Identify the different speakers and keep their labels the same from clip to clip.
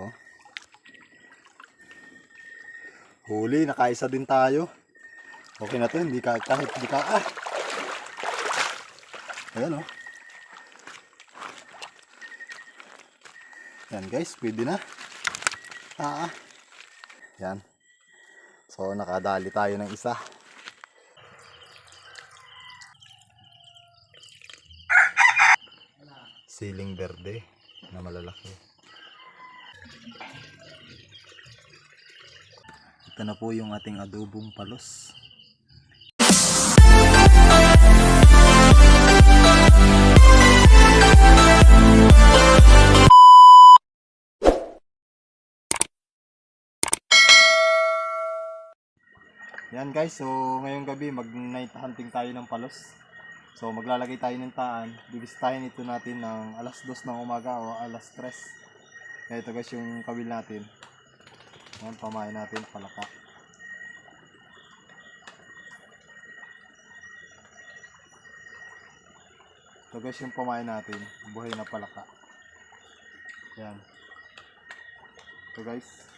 Speaker 1: Oh. Huli, nakaisa din tayo. Okay na to, hindi ka, kahit hindi ka, ah! Ayan oh. Yan guys, pwede na. Ah, ah. Yan. So, nakadali tayo ng isa. Siling verde na malalaki. Ito na po yung ating adobong palos. Yan guys, so ngayong gabi mag night hunting tayo ng palos. So maglalagay tayo ng taan. Bibisitahin ito natin ng alas 2 ng umaga o alas 3. Kaya ito guys yung kawil natin. Yan, pamain natin, palaka. Ito guys yung pamain natin, buhay na palaka. Yan. Ito guys.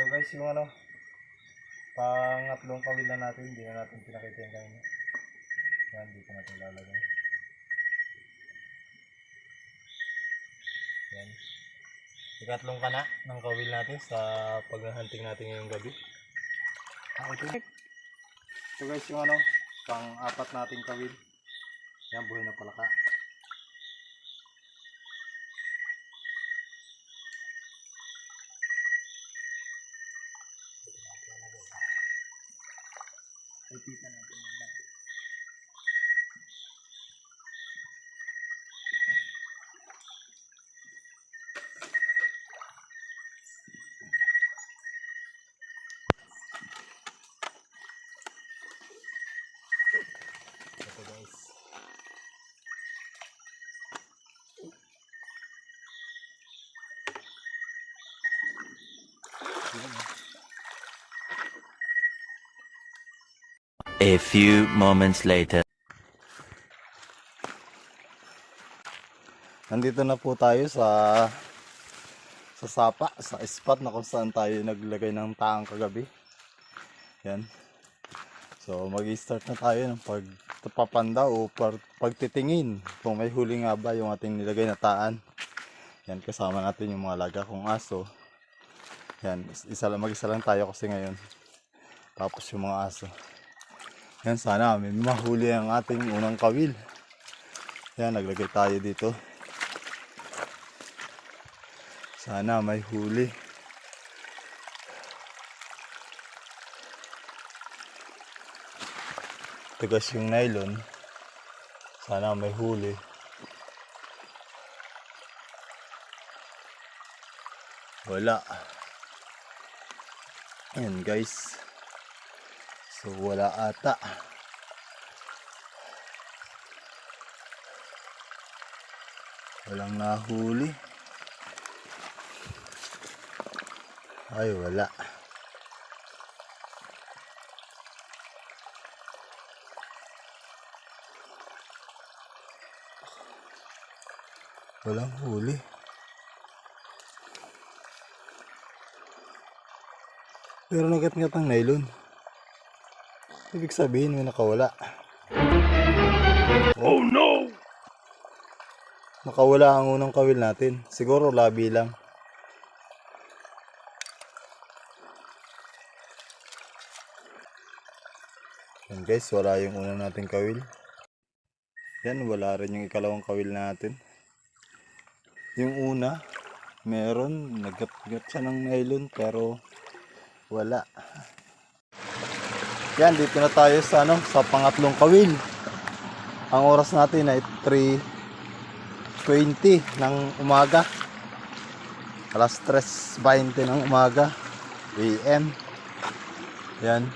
Speaker 1: So guys, yung ano, pangatlong kawil na natin, hindi na natin pinakita yung kanina. Yan, dito natin lalagay. Yan. Ikatlong ka na ng kawil natin sa paghahunting natin ngayong gabi. Ah, okay. So guys, yung ano, pang-apat nating kawil. Yan, buhay na palaka. Ipitan natin yung bag. Ito guys. Yun.
Speaker 2: A few moments later.
Speaker 1: Nandito na po tayo sa sa sapa, sa spot na kung saan tayo naglagay ng taang kagabi. Yan. So mag-start na tayo ng pagpapanda o pag, pagtitingin kung may huli nga ba yung ating nilagay na taan. Yan, kasama natin yung mga laga kong aso. Yan, isa lang, mag-isa lang tayo kasi ngayon. Tapos yung mga aso. Yan, sana may mahuli ang ating unang kawil. Yan, naglagay tayo dito. Sana may huli. Tigas yung nylon. Sana may huli. Wala. Ayan guys. So wala ata. Walang nahuli. Ay, wala. Walang huli. Pero nagat-ngat ang nylon. Ibig sabihin may nakawala. Oh no! Nakawala ang unang kawil natin. Siguro labi lang. Yan guys, wala yung una nating kawil. Yan, wala rin yung ikalawang kawil natin. Yung una, meron, nagat-gat siya ng nylon pero wala. Yan, dito na tayo sa ano, sa pangatlong kawil. Ang oras natin ay 3.20 ng umaga. Alas 3.20 ng umaga. AM. Yan.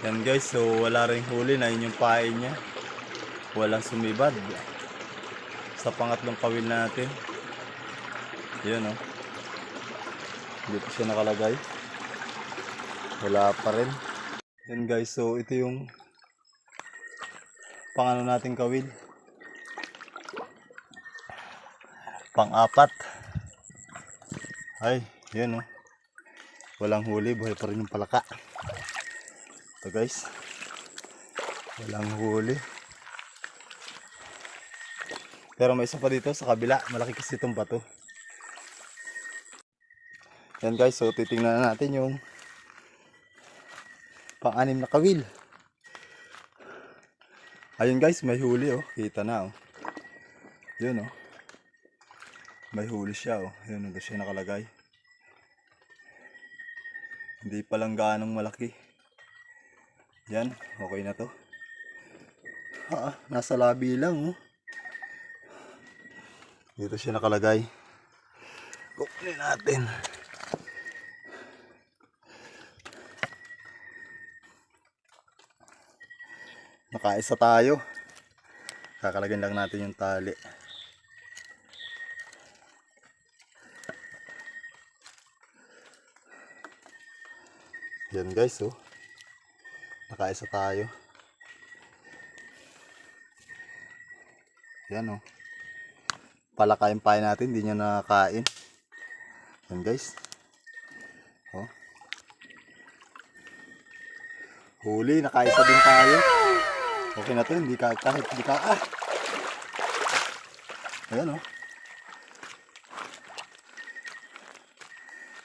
Speaker 1: Yan guys, so wala rin huli na yun yung pain niya. Walang sumibad. Sa pangatlong kawil natin. Yun oh. Dito siya nakalagay. Wala pa rin. Yan guys, so ito yung pangano nating kawil. Pang-apat. Ay, yun oh. Walang huli, buhay pa rin yung palaka. Ito guys. Walang huli. Pero may isa pa dito sa kabila. Malaki kasi itong bato. Yan guys, so titingnan na natin yung pang-anim na kawil. Ayun guys, may huli oh. Kita na oh. Yun oh. May huli siya oh. Yun, nandun siya nakalagay. Hindi pa lang gaanong malaki. Yan, okay na to. Ah, nasa labi lang oh. Dito siya nakalagay. Kukunin natin. Nakaisa tayo. Kakalagyan lang natin yung tali. Yan guys oh. Nakaisa tayo. Yan oh. Palakain pa natin, hindi niya nakakain. Yan guys. Oh. Huli, nakaisa din tayo. Okay na to, hindi ka kahit hindi ka ah. Ayan oh.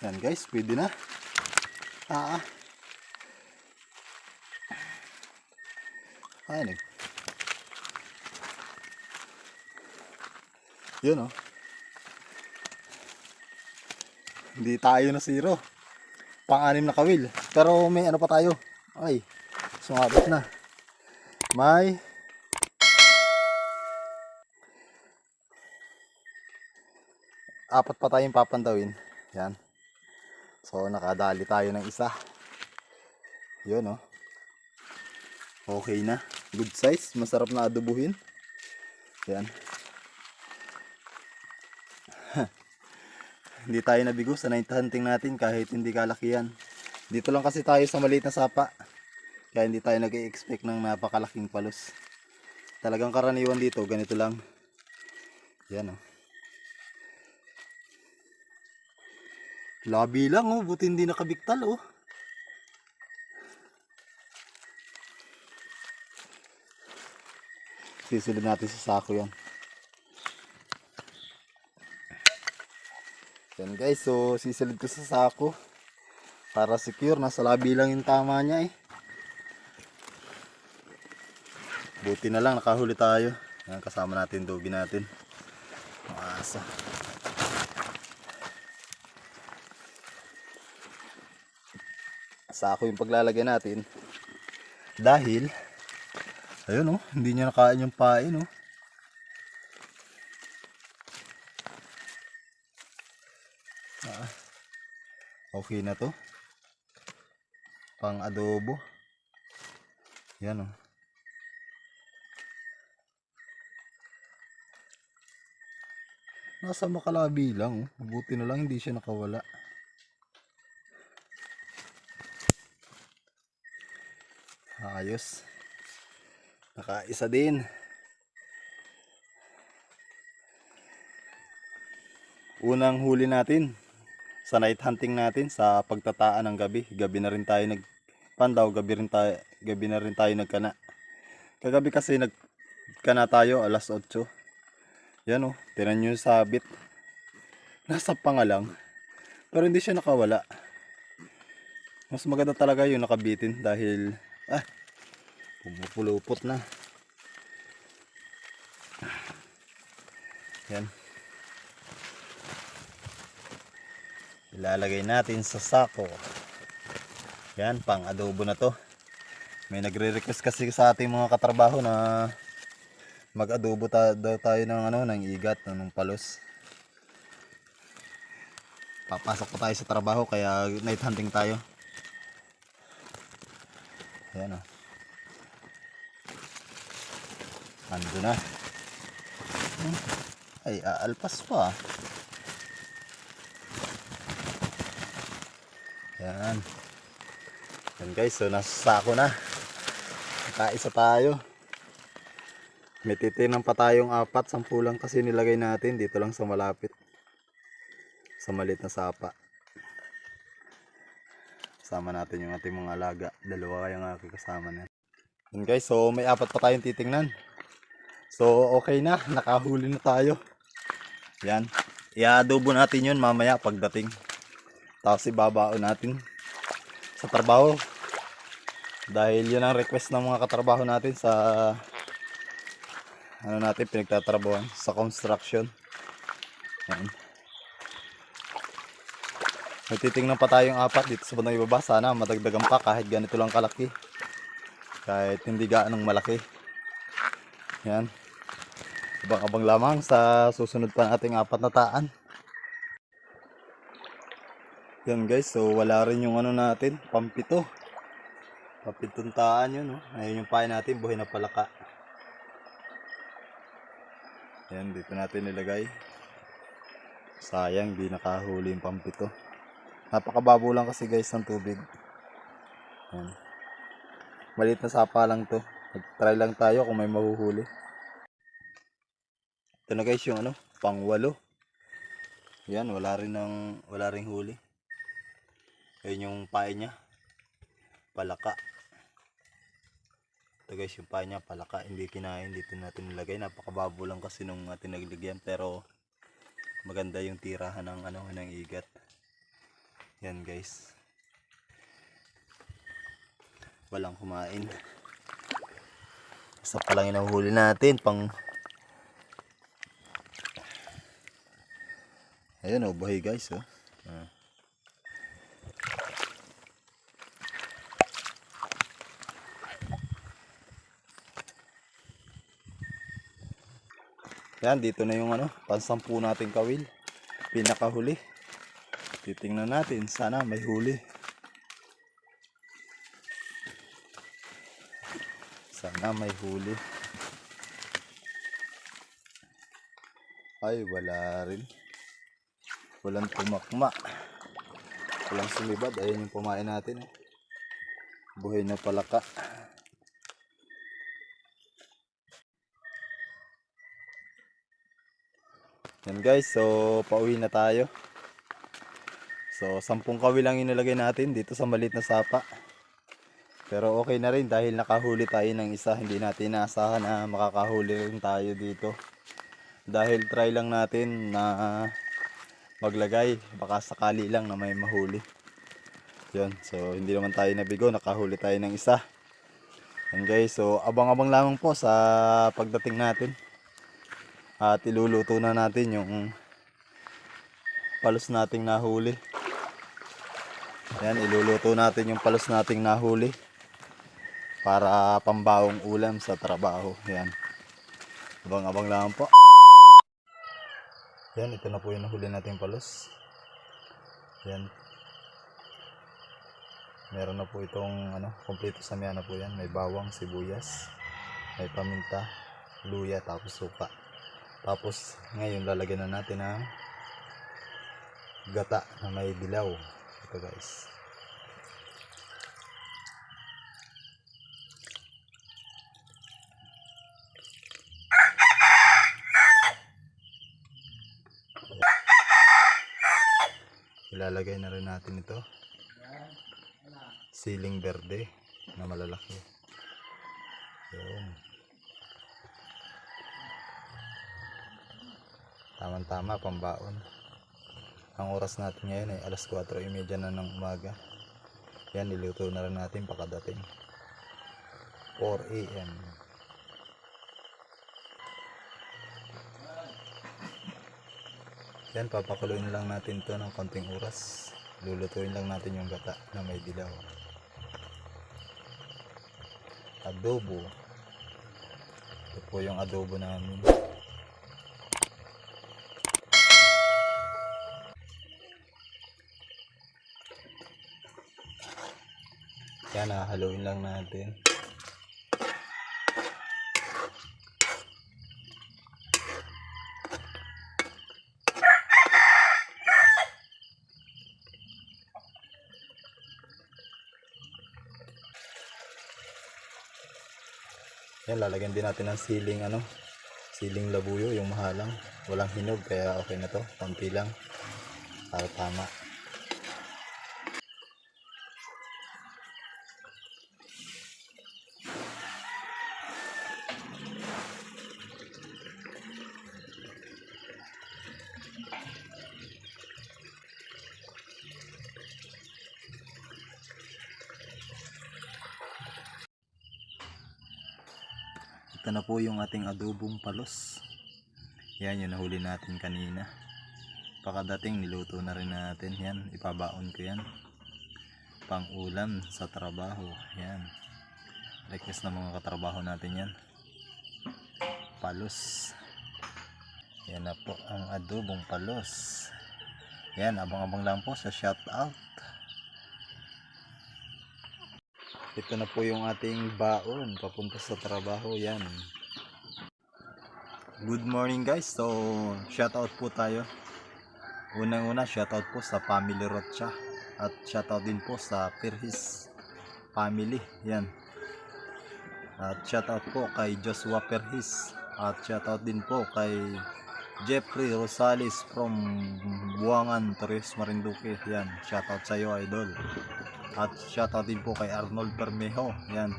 Speaker 1: Yan guys, pwede na. Ah. ah. Ayan eh. Yun oh. Hindi tayo na zero. Pang-anim na kawil. Pero may ano pa tayo. Ay, sumabit na. May apat pa tayong papandawin. Yan. So, nakadali tayo ng isa. Yun oh. Okay na. Good size. Masarap na adobuhin. Yan. hindi tayo nabigo sa hunting natin kahit hindi kalakihan. Dito lang kasi tayo sa maliit na sapa. Kaya hindi tayo nag-expect ng napakalaking palos. Talagang karaniwan dito, ganito lang. Yan oh. Labi lang oh, buti hindi nakabiktal oh. Sisilid natin sa sako yan. Yan guys, so sisilid ko sa sako. Para secure, nasa labi lang yung tama niya eh. Buti na lang, nakahuli tayo. Yan, kasama natin, dogi natin. Ang asa. Sako yung paglalagay natin. Dahil, ayun oh, hindi niya nakain yung pain oh. Ah, okay na to. Pang adobo. Yan oh. Nasa makalabi lang. Mabuti na lang hindi siya nakawala. Ayos. Nakaisa din. Unang huli natin sa night hunting natin sa pagtataan ng gabi. Gabi na rin tayo nagpandaw, gabi rin tayo, gabi na rin tayo nagkana. Kagabi kasi nagkana tayo alas 8. Yan oh, tinan nyo yung sabit. Nasa pangalang. Pero hindi siya nakawala. Mas maganda talaga yung nakabitin dahil ah pumupulupot na. Yan. Ilalagay natin sa sako. Yan, pang adobo na to. May nagre-request kasi sa ating mga katrabaho na mag-adobo ta- daw tayo ng ano, ng igat, ng palos. Papasok pa tayo sa trabaho kaya night hunting tayo. Ayan o. Ando na. Ay, aalpas pa. Yan. Yan guys, so nasa sako na. Kaisa tayo. May titinan pa tayong apat, sampu lang kasi nilagay natin dito lang sa malapit. Sa malit na sapa. Kasama natin yung ating mga alaga. Dalawa kayong aking kasama na. Yan guys, so may apat pa tayong titingnan. So okay na, nakahuli na tayo. Yan. I-adobo natin yun mamaya pagdating. Tapos ibabaon natin sa trabaho. Dahil yun ang request ng mga katrabaho natin sa ano natin pinagtatrabahoan sa construction. Yan. May titingnan pa tayong apat dito sa bandang ibaba. Sana madagdagan pa kahit ganito lang kalaki. Kahit hindi gaanong malaki. Yan. Abang-abang lamang sa susunod pa nating apat na taan. Yan guys, so wala rin yung ano natin, pampito. Pampitong taan yun, no? Ayun yung pain natin, buhay na palaka. Yan, dito natin nilagay. Sayang, di nakahuli yung pampito. Napakababo lang kasi guys ng tubig. Yan. Maliit na sapa lang to. Try lang tayo kung may mahuhuli. Ito na guys yung ano, pangwalo. Yan, wala rin ng, wala ring huli. Ayun yung pae niya. Palaka. Ito guys, yung niya, palaka. Hindi kinain, dito natin nilagay. Napakababo lang kasi nung ating naglagyan. Pero maganda yung tirahan ng ano, ng igat. Yan guys. Walang kumain. Isa pa lang yung nahuhuli natin. Pang Ayan oh, buhay guys oh. Ah. Yan, dito na yung ano, pansampu nating kawil. Pinakahuli. Titingnan natin, sana may huli. Sana may huli. Ay, wala rin. Walang tumakma. Walang sumibad. Ayun yung pumain natin. Eh. Buhay na palaka. Yan guys, so pauwi na tayo. So, sampung kawi lang inilagay natin dito sa maliit na sapa. Pero okay na rin dahil nakahuli tayo ng isa. Hindi natin naasahan na makakahuli rin tayo dito. Dahil try lang natin na maglagay. Baka sakali lang na may mahuli. Yun. So, hindi naman tayo nabigo. Nakahuli tayo ng isa. Yan guys. So, abang-abang lamang po sa pagdating natin. At iluluto na natin yung palos nating nahuli. Yan, iluluto natin yung palos nating nahuli para pambaong ulam sa trabaho. Yan. Abang-abang lang po. Yan, ito na po yung nahuli nating palos. Yan. Meron na po itong ano, kompleto sa na po yan. May bawang, sibuyas, may paminta, luya, tapos suka. Tapos ngayon lalagyan na natin ang gata na may dilaw. Ito guys. Ilalagay na rin natin ito. Siling berde na malalaki. Yun. Tama-tama, pambaon. Ang oras natin ngayon ay alas 4.30 na ng umaga. Yan, niluto na rin natin pagkadating. 4 a.m. Yan, papakuluin lang natin to ng konting oras. Lulutuin lang natin yung gata na may dilaw. Adobo. Ito po yung adobo namin. Yan, hahaluin lang natin. Yan, lalagyan din natin ng siling ano, siling labuyo, yung mahalang. Walang hinog, kaya okay na to. Konti lang. Para tama. Na po yung ating adobong palos. Yan yung nahuli natin kanina. Pakadating niluto na rin natin yan. Ipabaon ko yan. Pang ulam sa trabaho. Yan. Request ng mga katrabaho natin yan. Palos. Yan na po ang adobong palos. Yan, abang-abang lang po sa shoutout. Ito na po yung ating baon papunta sa trabaho. Yan. Good morning guys. So, shoutout po tayo. Unang-una, shoutout po sa family Rocha. At shoutout din po sa Perhis family. Yan. At shoutout po kay Joshua Perhis. At shoutout din po kay Jeffrey Rosales from Buangan, Torres, Marinduque. Yan. Shoutout sa iyo, idol. At shoutout din po kay Arnold Bermejo. Yan.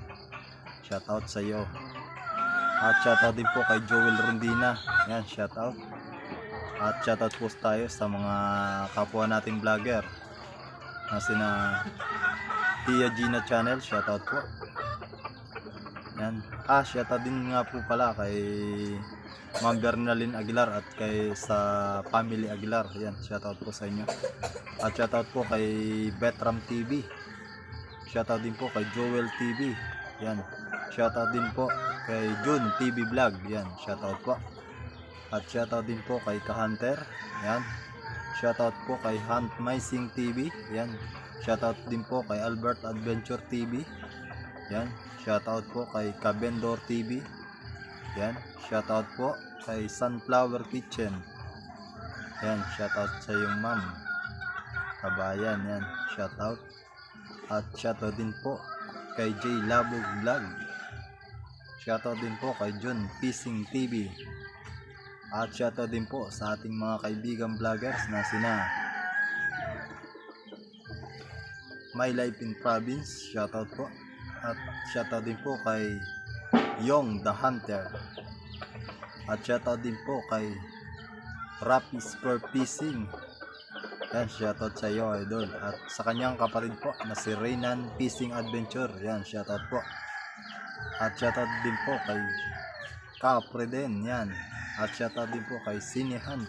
Speaker 1: Shoutout sa iyo. At shoutout din po kay Joel Rondina. Yan, shoutout. At shoutout po tayo sa mga kapwa nating vlogger. Na sina Tia Gina Channel, shoutout po. Yan. Ah, shoutout din nga po pala kay Ma'am Bernalyn Aguilar at kay sa family Aguilar. Yan, shoutout po sa inyo. At shoutout po kay Betram TV. Shoutout din po kay Joel TV. Yan. Shoutout din po kay Jun TV Vlog. Yan. Shoutout po. At shoutout din po kay Ka-Hunter. Yan. Shoutout po kay Hunt Mysing TV. Yan. Shoutout din po kay Albert Adventure TV. Yan. Shoutout po kay Kabendor TV. Yan. Shoutout po kay Sunflower Kitchen. Yan. Shoutout sa iyong ma'am. Kabayan. Yan. Shoutout. At shoutout din po kay J Labog Vlog. Shoutout din po kay John Fishing TV. At shoutout din po sa ating mga kaibigan vloggers na sina My Life in Province. Shoutout po. At shoutout din po kay Yong the Hunter. At shoutout din po kay Rappi Spur Fishing. Yan, shoutout sa iyo, idol. At sa kanyang kapatid po na si Reynan Fishing Adventure. Yan, shoutout po. At shoutout din po kay Capre din. Yan. At shoutout din po kay Sinehan.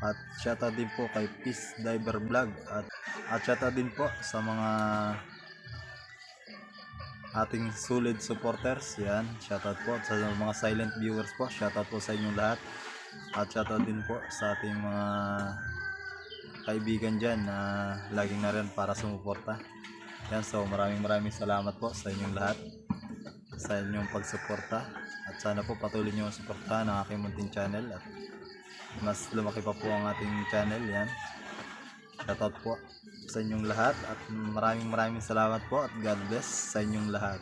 Speaker 1: At shoutout din po kay Peace Diver Vlog. At, at shoutout din po sa mga ating solid supporters. Yan. Shoutout po sa mga silent viewers po. Shoutout po sa inyong lahat. At shoutout din po sa ating mga kaibigan dyan na laging na rin para sumuporta. Yan, so maraming maraming salamat po sa inyong lahat sa inyong pagsuporta. At sana po patuloy nyo suportahan ang aking munting channel at mas lumaki pa po ang ating channel yan. Shoutout po sa inyong lahat at maraming maraming salamat po at God bless sa inyong lahat